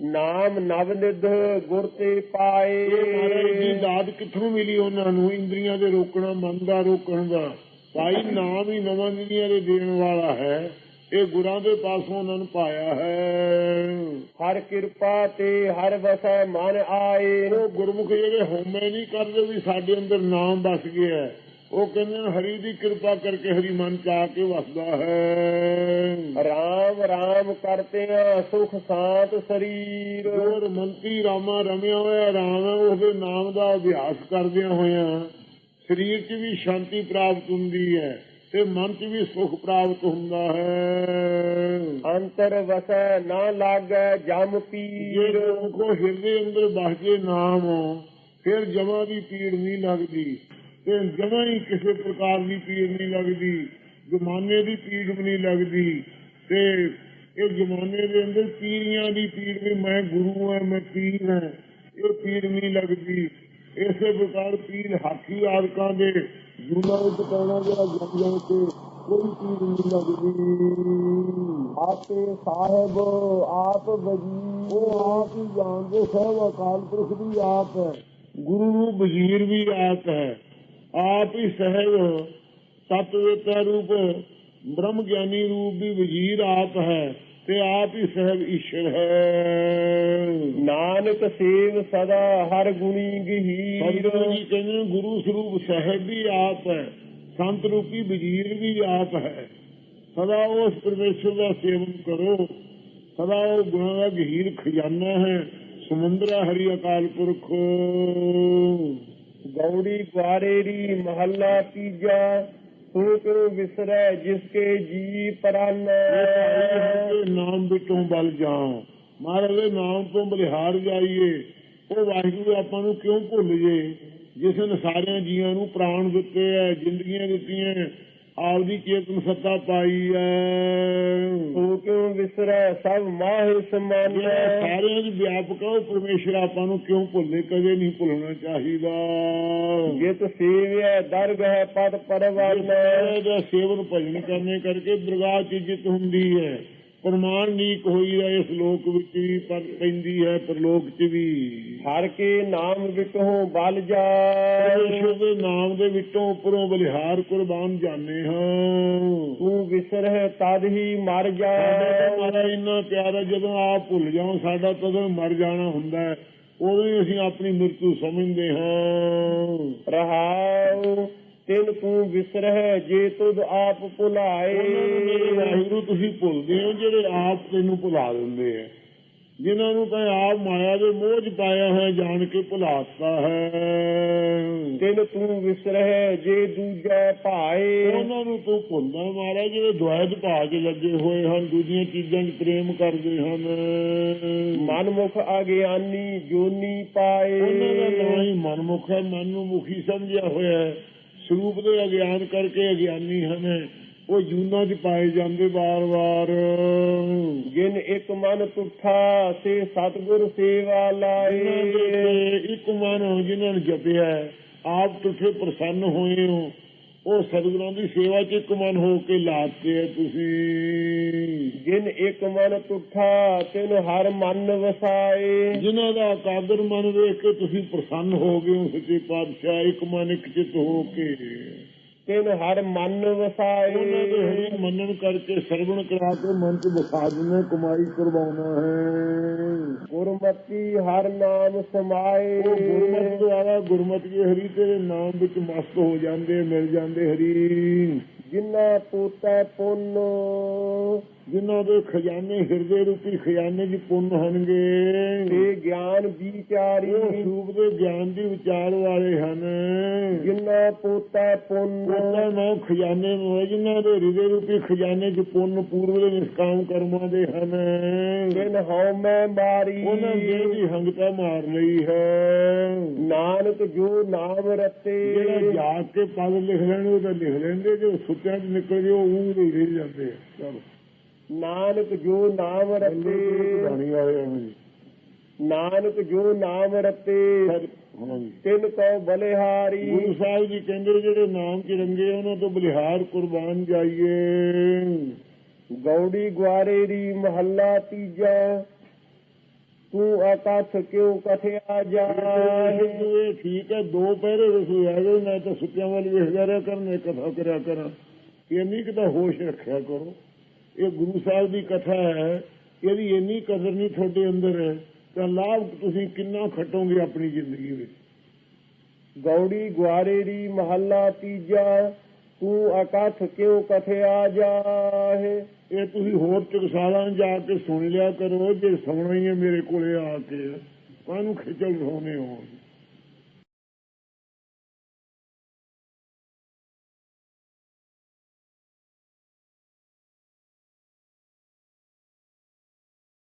ਨਾਮ ਨਵ ਨਿਧ ਗੁਰ ਤੇ
ਇਹ ਮਹਾਰਾਜ ਦੀ
ਪਾਏ
ਦਾਤ ਕਿੱਥੋਂ ਮਿਲੀ ਉਹਨਾਂ ਨੂੰ? ਇੰਦਰੀਆਂ ਦੇ ਰੋਕਣਾ ਮਨ ਦਾ ਰੋਕਣ ਦਾ। ਭਾਈ ਨਾਮ ਹੀ ਨਵਾਂ ਇੰਦਰੀਆਂ ਦੇ ਦੇਣ ਵਾਲਾ ਹੈ। ਇਹ ਗੁਰਾਂ ਦੇ ਪਾਸੋਂ ਉਹਨਾਂ ਨੂੰ ਪਾਇਆ ਹੈ।
ਹਰ ਕਿਰਪਾ ਤੇ ਹਰ ਵਸੈ ਮਨ ਆਏ।
ਉਹ ਗੁਰਮੁਖ ਜਿਹੜੇ ਹਉਮੈ ਨਹੀਂ ਕਰਦੇ ਵੀ ਸਾਡੇ ਅੰਦਰ ਨਾਮ ਵਸ ਗਿਆ ਹੈ। ਉਹ ਕਹਿੰਦੇ ਨੇ ਹਰੀ ਦੀ ਕਿਰਪਾ ਕਰਕੇ ਹਰੀ ਮਨ ਚ ਆ ਕੇ ਵਸਦਾ ਹੈ।
ਰਾਮ ਰਾਮ ਕਰਤੇ ਸੁਖ ਸਾਤ ਸਰੀਰ।
ਜੋ ਮੰਤੀ ਰਾਮਾ ਰਮਿਆ ਹੋਇਆ ਰਾਮ ਹੈ ਉਹਦੇ ਨਾਮ ਦਾ ਅਭਿਆਸ ਕਰਦਿਆਂ ਹੋਇਆਂ ਸਰੀਰ 'ਚ ਵੀ ਸ਼ਾਂਤੀ ਪ੍ਰਾਪਤ ਹੁੰਦੀ ਹੈ ਤੇ ਮਨ 'ਚ ਵੀ ਸੁਖ ਪ੍ਰਾਪਤ ਹੁੰਦਾ ਹੈ।
ਅੰਤਰ ਵਸੈ ਨਾ ਲਾਗੈ ਜਮ
ਜੇ
ਪੀਰ
ਕੋ ਹਿਰਦੇ ਅੰਦਰ ਜੇ ਨਾਮ ਫਿਰ ਜਮਾ ਦੀ ਪੀੜ ਨਹੀਂ ਲੱਗਦੀ। ਤੇ ਜਮਾ ਹੀ ਕਿਸੇ ਪ੍ਰਕਾਰ ਦੀ ਪੀੜ ਨਹੀਂ ਲੱਗਦੀ ਜ਼ਮਾਨੇ ਦੀ ਪੀੜ ਵੀ ਨਹੀਂ ਲੱਗਦੀ ਤੇ ਇਹ ਜ਼ਮਾਨੇ ਦੇ ਅੰਦਰ ਪੀਰੀਆਂ ਦੀ ਪੀੜ ਵੀ ਮੈਂ ਗੁਰੂ ਹਾਂ ਮੈਂ ਪੀਰ ਹਾਂ ਇਹ ਪੀੜ ਨਹੀਂ ਲੱਗਦੀ। ਇਸੇ ਪ੍ਰਕਾਰ ਪੀਰ ਹਾਥੀ ਆਦਿਕਾਂ ਦੇ ਜੂਨਾ ਵਿੱਚ ਪਾਉਣਾ ਜਿਹੜਾ ਜਮ ਜਮ ਕੇ ਕੋਈ ਪੀੜ ਨਹੀਂ ਲੱਗਦੀ।
ਆਪੇ ਸਾਹਿਬ ਆਪ ਵਜੀ
ਉਹ ਆਪ ਹੀ ਜਾਣਦੇ ਸਭ ਅਕਾਲ ਪੁਰਖ ਦੀ ਆਪ ਹੈ। ਗੁਰੂ ਨੂੰ ਵਜ਼ੀਰ ਵੀ ਆਪ ਹੈ। ਆਪ ਹੀ ਸਹਿਬ ਤਤਵੇਤਾ ਰੂਪ ਬ੍ਰਹਮ ਗਿਆਨੀ ਰੂਪ ਵੀ ਵਜ਼ੀਰ ਆਪ ਹੈ ਤੇ ਆਪ ਹੀ ਸਹਿਬ ਈਸ਼ਰ ਹੈ।
ਨਾਨਕ ਸੇਵ ਸਦਾ ਹਰ ਗੁਣੀ ਗਹੀਰ
ਸਤਿਗੁਰੂ ਜੀ ਕਹਿੰਦੇ ਗੁਰੂ ਸਰੂਪ ਸਹਿਬ ਵੀ ਆਪ ਹੈ ਸੰਤ ਰੂਪੀ ਵਜ਼ੀਰ ਵੀ ਆਪ ਹੈ। ਸਦਾ ਉਸ ਪਰਮੇਸ਼ਰ ਦਾ ਸੇਵਨ ਕਰੋ ਸਦਾ ਉਹ ਗੁਣਾਂ ਦਾ ਗਹੀਰ ਖਜ਼ਾਨਾ ਹੈ ਸਮੁੰਦਰਾ ਹਰੀ ਅਕਾਲ ਪੁਰਖ।
ਗੌੜੀ ਕੁਆਰੇਰੀ ਮਹੱਲਾ ਤੀਜਾ ਤੂੰ ਕਿਉ ਵਿਸਰੈ ਜਿਸਕੇ ਜੀ ਪਰਾਨੈ।
ਨਾਮ ਵਿੱਚੋਂ ਬਲ ਜਾਓ ਮਹਾਰਾਜ ਦੇ ਨਾਮ ਤੋਂ ਬਲਿਹਾਰ ਜਾਈਏ। ਉਹ ਵਾਹਿਗੁਰੂ ਆਪਾਂ ਨੂੰ ਕਿਉਂ ਭੁੱਲ ਜੇ? ਜਿਸ ਨੇ ਸਾਰਿਆਂ ਜੀਆਂ ਨੂੰ ਪ੍ਰਾਣ ਦਿੱਤੇ ਐ, ਜ਼ਿੰਦਗੀਆਂ ਦਿੱਤੀਆਂ ਆਪਦੀ ਚੇਤਨ ਸੱਤਾ ਪਾਈ ਐ।
ਤੂੰ ਕਿਉ ਵਿਸਰੈ ਸਭ ਮਾਹਿ ਸਮਾਨੈ।
ਸਾਰਿਆਂ ਦੀ ਵਿਆਪਕ ਉਹ ਪਰਮੇਸ਼ਰ ਆਪਾਂ ਨੂੰ ਕਿਉਂ ਭੁੱਲੇ? ਕਦੇ ਨਹੀਂ ਭੁੱਲਣਾ ਚਾਹੀਦਾ।
ਜਿਤ ਸੇਵਿਆ ਦਰਗਹਿ ਪਦ
ਜਿਸ ਦਾ ਸੇਵਨ ਭਜਨ ਕਰਨੇ ਕਰਕੇ ਦਰਗਾਹ ਚ ਇੱਜ਼ਤ ਹੁੰਦੀ ਹੈ ਪ੍ਰਮਾਣ ਨੀਕ ਹੋਈ ਹੈ ਇਸ ਲੋਕ ਵਿੱਚ ਵੀ ਪਰ ਪੈਂਦੀ ਹੈ ਪਰਲੋਕ 'ਚ ਵੀ।
ਹਰ ਕੇ ਨਾਮ ਵਿਕਹੋਂ ਬਲ ਜਾਏ।
ਦੇ ਨਾਮ ਦੇ ਵਿੱਚੋਂ ਉੱਪਰੋਂ ਬਲਿਹਾਰ ਕੁਰਬਾਨ ਜਾਣੇ ਹਾਂ।
ਤੂੰ ਵਿਸਰਹਿ ਤਦ ਹੀ ਮਰ
ਸਾਡਾ ਤਾਂ
ਜਾ
ਮਹਾਰਾਜ ਇੰਨਾ ਪਿਆਰਾ ਜਦੋਂ ਆਪ ਭੁੱਲ ਜਾਓ ਸਾਡਾ ਤਦੋਂ ਮਰ ਜਾਣਾ ਹੁੰਦਾ ਹੈ। ਉਦੋਂ ਹੀ ਅਸੀਂ ਆਪਣੀ ਮ੍ਰਿਤੂ ਸਮਝਦੇ ਹਾਂ।
ਰਹਾਉ ਤਿਨ ਤੂੰ ਵਿਸਰਹਿ ਜੇ ਤੁਧ ਆਪ ਭੁਲਾਏ।
ਮੇਰੇ ਵਾਹਿਗੁਰੂ ਤੁਸੀਂ ਭੁੱਲਦੇ ਹੋ ਜਿਹੜੇ ਆਪ ਤੈਨੂੰ ਭੁਲਾ ਦਿੰਦੇ ਆ। ਜਿਨ੍ਹਾਂ ਨੂੰ ਤਾਂ ਆਪ ਮਾਇਆ ਦੇ ਮੋਹ 'ਚ ਪਾਇਆ ਹੈ ਜਾਣ ਕੇ ਭੁਲਾਤਾ ਹੈ।
ਤਿਨ ਤੂੰ ਵਿਸਰਹਿ ਜੇ ਦੂਜੈ ਭਾਏ।
ਉਹਨਾਂ ਨੂੰ ਤੂੰ ਭੁੱਲਦਾ ਮਹਾਰਾਜ ਜਿਹੜੇ ਦੁਆਇਤ ਭਾਅ 'ਚ ਲੱਗੇ ਹੋਏ ਹਨ ਦੂਜੀਆਂ ਚੀਜ਼ਾਂ 'ਚ ਪ੍ਰੇਮ ਕਰਦੇ ਹਨ।
ਮਨਮੁਖ ਅਗਿਆਨੀ ਜੋਨੀ ਪਾਏ।
ਉਹਨਾਂ ਦਾ ਨਾਂ ਹੀ ਮਨਮੁਖ ਹੈ ਮਨ ਨੂੰ ਮੁਖੀ ਸਮਝਿਆ ਹੋਇਆ ਹੈ। ਸਰੂਪ ਦੇ ਅਗਿਆਨ ਕਰਕੇ ਅਗਿਆਨੀ ਹਨ। ਉਹ ਜੂਨਾਂ 'ਚ ਪਾਏ ਜਾਂਦੇ ਵਾਰ-ਵਾਰ।
ਜਿਨ ਇੱਕ ਮਨ ਤੁਠਾ ਸੇ ਸਤਗੁਰ ਸੇਵਾ ਲਾਏ।
ਇੱਕ ਮਨ ਜਿਨ੍ਹਾਂ ਨੇ ਜਪਿਆ ਆਪ ਤੁਠੇ ਪ੍ਰਸੰਨ ਹੋਏ ਹੋ। ਉਹ ਸਤਿਗੁਰਾਂ ਦੀ ਸੇਵਾ 'ਚ ਇੱਕ ਮਨ ਹੋ ਕੇ ਲਾਤੇ ਹੈ ਤੁਸੀਂ।
ਜਿਨ ਇੱਕ ਮਨ ਤੁਠਾ, ਤਿਨ ਹਰ ਮਨ ਵਸਾਏ।
ਜਿਨ੍ਹਾਂ ਦਾ ਕਾਦਰ ਮਨ ਵੇਖ ਕੇ ਤੁਸੀਂ ਪ੍ਰਸੰਨ ਹੋ ਗਏ ਹੋ ਸੱਚੇ ਪਾਤਸ਼ਾਹ, ਇੱਕ ਮਨ ਇੱਕ ਚਿਤ ਹੋ ਕੇ।
ਤਿਨ ਹਰ ਮਨ
ਉਹਨਾਂ ਦੇ
ਵਸਾਏ
ਹਰੀ ਮੰਨਣ ਕਰਕੇ ਸਰਵਣ ਕਰਾ ਕੇ ਮਨ 'ਚ ਵਸਾ ਦਿੰਦੇ ਕਮਾਈ ਕਰਵਾਉਣਾ ਹੈ।
ਗੁਰਮਤੀ ਹਰ ਨਾਮ ਸਮਾਏ।
ਉਹ ਗੁਰਮਤਿ ਦੁਆਰਾ ਗੁਰਮਤਿ ਦੇ ਹਰੀ ਤੇਰੇ ਨਾਮ ਵਿੱਚ ਮਸਤ ਹੋ ਜਾਂਦੇ ਮਿਲ ਜਾਂਦੇ ਹਰੀ।
ਜਿਨ੍ਹਾਂ ਪੋਤੈ ਪੁੰਨ।
ਜਿਨ੍ਹਾਂ ਦੇ ਖਜ਼ਾਨੇ ਹਿਰਦੇ ਰੂਪੀ ਖਜ਼ਾਨੇ 'ਚ ਪੁੰਨ ਹਨਗੇ
ਤੇ ਗਿਆਨ ਵਿਚਾਰੀ
ਸੂਪ ਦੇ ਗਿਆਨ ਦੀ ਵਿਚਾਰ ਵਾਲੇ ਹਨ।
ਜਿਨ੍ਹਾਂ ਪੋਤੈ ਪੁੰਨ।
ਉਹਨਾਂ ਨੂੰ ਖਜ਼ਾਨੇ ਨੂੰ ਜਿਨ੍ਹਾਂ ਦੇ ਹਿਰਦੇ ਰੂਪੀ ਖਜ਼ਾਨੇ 'ਚ ਪੁੰਨ ਪੂਰਵ ਦੇ ਨਿਸ਼ਕਾਮ ਕਰਮਾਂ ਦੇ ਹਨ।
ਤਿਨ ਹਉ ਮੈਂ ਮਾਰੀ।
ਉਹਨਾਂ ਦੇ ਦੀ ਹੰਗਤਾ ਮਾਰ ਲਈ ਹੈ।
ਨਾਨਕ ਜੋ ਨਾਮ ਰਤੇ।
ਜਿਹੜਾ ਜਾਗ ਕੇ ਪਦ ਲਿਖ ਲੈਣ ਉਹ ਤਾਂ ਲਿਖ ਲੈਂਦੇ ਜੋ ਸੁੱਤਿਆਂ 'ਚ ਨਿਕਲ ਜੇ ਉਹ ਊਂ ਦੇ ਰਹਿ ਜਾਂਦੇ ਚਲੋ।
ਨਾਨਕ ਜੋ ਨਾਮ ਰਤੇ
ਵਾਲੇ ਹਨ ਜੀ
ਨਾਨਕ ਜੋ ਨਾਮ ਰਤੇ
ਹਾਂ
ਤਿਨ ਕੋ ਬਲਿਹਾਰੀ।
ਗੁਰੂ ਸਾਹਿਬ ਜੀ ਕਹਿੰਦੇ ਜਿਹੜੇ ਨਾਮ ਚ ਰੰਗੇ ਉਹਨਾਂ ਤੋਂ ਬਲਿਹਾਰ ਕੁਰਬਾਨ ਜਾਈਏ।
ਗੌੜੀ ਗੁਆਰੇ ਦੀ ਮਹੱਲਾ ਤੀਜਾ। ਤੂੰ ਆਕਾਸ਼ ਕਿਉ ਕਥਿਆ ਜਾਏ
ਇਹ ਠੀਕ ਹੈ ਦੋ ਪਹਿਰੇ ਰਸੂ ਆ ਗਏ ਮੈਂ ਤਾਂ ਸੁੱਤਿਆਂ ਵੱਲ ਵੇਖਦਾ ਰਿਹਾ ਕਰਨ ਕਥਾ ਕਰਿਆ ਕਰਾਂ। ਇੰਨੀ ਕੁ ਤਾਂ ਹੋਸ਼ ਰੱਖਿਆ ਕਰੋ। ਇਹ ਗੁਰੂ ਸਾਹਿਬ ਦੀ ਕਥਾ ਹੈ, ਇਹਦੀ ਇੰਨੀ ਕਦਰ ਨਹੀਂ ਤੁਹਾਡੇ ਅੰਦਰ ਹੈ, ਤਾਂ ਲਾਭ ਤੁਸੀਂ ਕਿੰਨਾ ਖਟੋਗੇ ਆਪਣੀ ਜ਼ਿੰਦਗੀ ਵਿੱਚ?
ਗੌੜੀ ਗੁਆਰੇ ਦੀ ਮਹੱਲਾ ਤੀਜਾ, ਤੂੰ ਅਕਥ ਕਿਉ ਕਥਿਆ ਜਾਏ
ਇਹ ਤੁਸੀਂ ਹੋਰ ਟਕਸਾਲਾਂ ਜਾ ਕੇ ਸੁਣ ਲਿਆ ਕਰੋ, ਜੇ ਸੁਣਨਾ ਹੀ ਹੈ ਮੇਰੇ ਕੋਲੇ ਆ ਕੇ। ਕਾਹਨੂੰ ਖਿਚਲ ਹੋਣੇ ਹੋ?